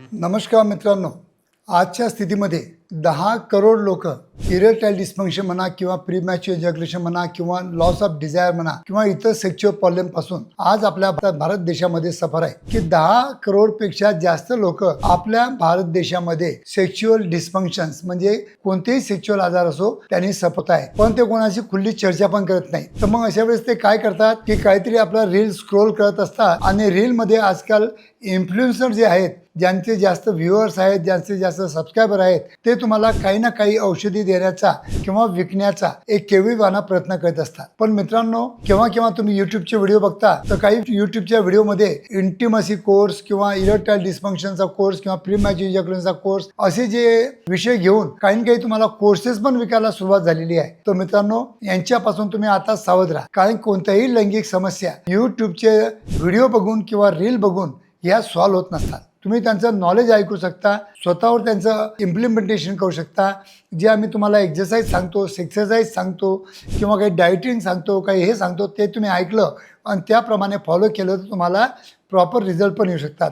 नमस्कार मित्रांनो आजच्या स्थितीमध्ये दहा करोड लोक इरेक्टाईल डिस्फंक्शन म्हणा किंवा प्रीमॅच्युअर इजॅक्युलेशन म्हणा किंवा लॉस ऑफ डिझायर म्हणा किंवा इतर सेक्च्युअल प्रॉब्लेमपासून आज आपल्या भारत देशामध्ये सफर आहे. की दहा करोडपेक्षा जास्त लोक आपल्या भारत देशामध्ये सेक्च्युअल डिस्फंक्शन म्हणजे कोणतेही सेक्च्युअल आजार असो त्यांनी सफत आहे. पण ते कोणाशी खुल्ली चर्चा पण करत नाही. तर मग अशा वेळेस ते काय करतात? की काहीतरी आपला रील स्क्रोल करत असतात. आणि रील मध्ये आजकाल इन्फ्लुएन्सर जे आहेत ज्यांचे जास्त व्ह्युअर्स आहेत ज्यांचे जास्त सबस्क्रायबर आहेत ते तुम्हाला काही ना काही औषधी देण्याचा किंवा विकण्याचा एक केविवाना प्रयत्न करत असतात. पण मित्रांनो केव्हा केव्हा तुम्ही युट्यूबचे व्हिडिओ बघता तर काही युट्यूबच्या व्हिडिओमध्ये इंटिमसी कोर्स किंवा इरेक्टाईल डिस्फंक्शनचा कोर्स किंवा प्रीमॅच्युअर कोर्स असे जे विषय घेऊन काही ना काही तुम्हाला कोर्सेस पण विकायला सुरुवात झालेली आहे. तर मित्रांनो यांच्यापासून तुम्ही आता सावध राहा. कारण कोणत्याही लैंगिक समस्या युट्यूबचे व्हिडिओ बघून किंवा रील बघून या सॉल्व्ह होत नसतात. तुम्ही त्यांचं नॉलेज ऐकू शकता स्वतःवर त्यांचं इम्प्लिमेंटेशन करू शकता. जे आम्ही तुम्हाला एक्झरसाईज सांगतो एक्सरसाइज सांगतो किंवा काही डायटिंग सांगतो काही हे सांगतो ते तुम्ही ऐकलं आणि त्याप्रमाणे फॉलो केलं तर तुम्हाला प्रॉपर रिझल्ट पण येऊ शकतात.